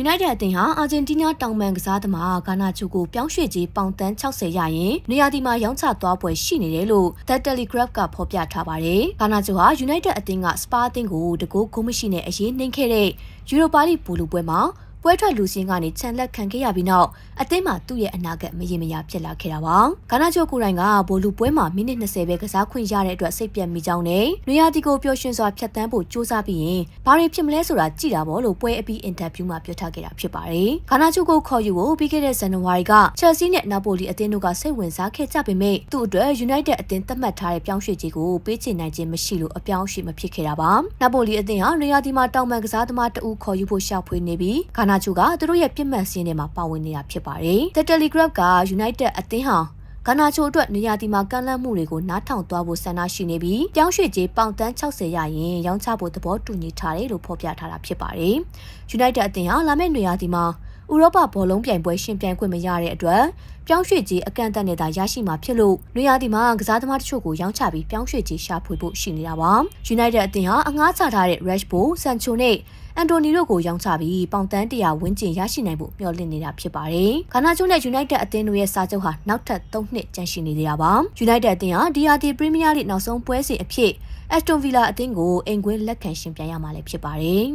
United အသင်းဟာအာဂျင်တီးနားတောင်ပန်ကစားသမားဂါနာချူကိုပြောင်းရွှေ့ကြေးပေါင်တန်း60ရရင်နေရာဒီမှာရောင်းချသွားပွဲရှိနေတယ်လို့ The Telegraph ကဖော်ပြထားပါတယ်။ဂါနာချူဟာ United အသင်းကစပါအသင်းကိုတကူဂိုးမရှိနဲ့အရေးနှိမ်ခဲ့တဲ့ယူရိုပါလိဘူလူပွဲမှာ ပွဲထွက်လူစင်းကနေခြံလက်ခံခဲ့ရပြီးနောက်အသင်းမှာသူ့ရဲ့အနာဂတ်မရေမရာဖြစ်လာခဲ့တာပါ။ဂါနာချိုကိုယ်တိုင်ကဘိုလူပွဲမှာမိနစ်20ပဲကစားခွင့်ရတဲ့အတွက်စိတ်ပြတ်မိကြောင်းနဲ့နွေရာသီကိုပျော်ရွှင်စွာဖြတ်သန်းဖို့ကြိုးစားပြီးရင်ဘာတွေဖြစ်မလဲဆိုတာကြည့်တာပေါ့လို့ပွဲအပြီးအင်တာဗျူးမှာပြောထားခဲ့တာဖြစ်ပါတယ်။ဂါနာချိုကိုခေါ်ယူဖို့ပြီးခဲ့တဲ့ဇန်နဝါရီကချက်ဆီနဲ့နာပိုလီအသင်းတို့ကစိတ်ဝင်စားခဲ့ကြပေမဲ့သူ့အတွက် United အသင်းသတ်မှတ်ထားတဲ့ပြောင်းရွှေ့ခြင်းကိုပေးချေနိုင်ခြင်းမရှိလို့အပြောင်းအရွှေ့မဖြစ်ခဲ့တာပါ။နာပိုလီအသင်းဟာနွေရာသီမှာတောင်ပန်ကစားသမားတအူးခေါ်ယူဖို့ရှာဖွေနေပြီးဂါနာချိုကသူတို့ရဲ့ပြစ်မှတ်စင်းထဲမှာပါဝင်နေတာဖြစ်ပါတယ်။ The Telegraph က United အသင်းဟာဂါနာချိုအတွက်နေရာဒီမှာကန့်လန့်မှုတွေကိုနားထောင်သွားဖို့ဆန္ဒရှိနေပြီးပြောင်းရွှေ့ကြေးပေါင်တန်း60ရရင်ရောင်းချဖို့သဘောတူညီထားတယ်လို့ဖော်ပြထားတာဖြစ်ပါတယ်။ United အသင်းဟာလာမယ့်နေရာဒီမှာ ဥရောပဘောလုံးပြိုင်ပွဲရှင်ပြိုင်ခွင့်မရတဲ့အတွက်ပြောင်းရွှေ့ကြီးအကန့်အသတ်နဲ့သာရရှိမှာဖြစ်လို့နွေရာသီမှာကစားသမားတချို့ကိုရောင်းချပြီးပြောင်းရွှေ့ကြီးရှာဖွေဖို့ရှိနေတာပါ။ United အသင်းဟာအငှားချထားတဲ့ Rashford, Sancho နဲ့အန်တိုနီတို့ကိုရောင်းချပြီးပေါင်တန်းတရာဝန်းကျင်ရရှိနိုင်ဖို့မျှော်လင့်နေတာဖြစ်ပါတယ်။ဂါနာချိုနဲ့ United အသင်းတို့ရဲ့စာချုပ်ဟာနောက်ထပ်3နှစ်ကျန်ရှိနေသေးတာပါ။ United အသင်းဟာ DRT Premier League နောက်ဆုံးပွဲစဉ်အဖြစ် Aston Villa အသင်းကိုအိမ်ကွင်းလက်ခံရှင်ပြိုင်ရမှာလည်းဖြစ်ပါတယ်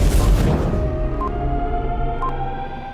။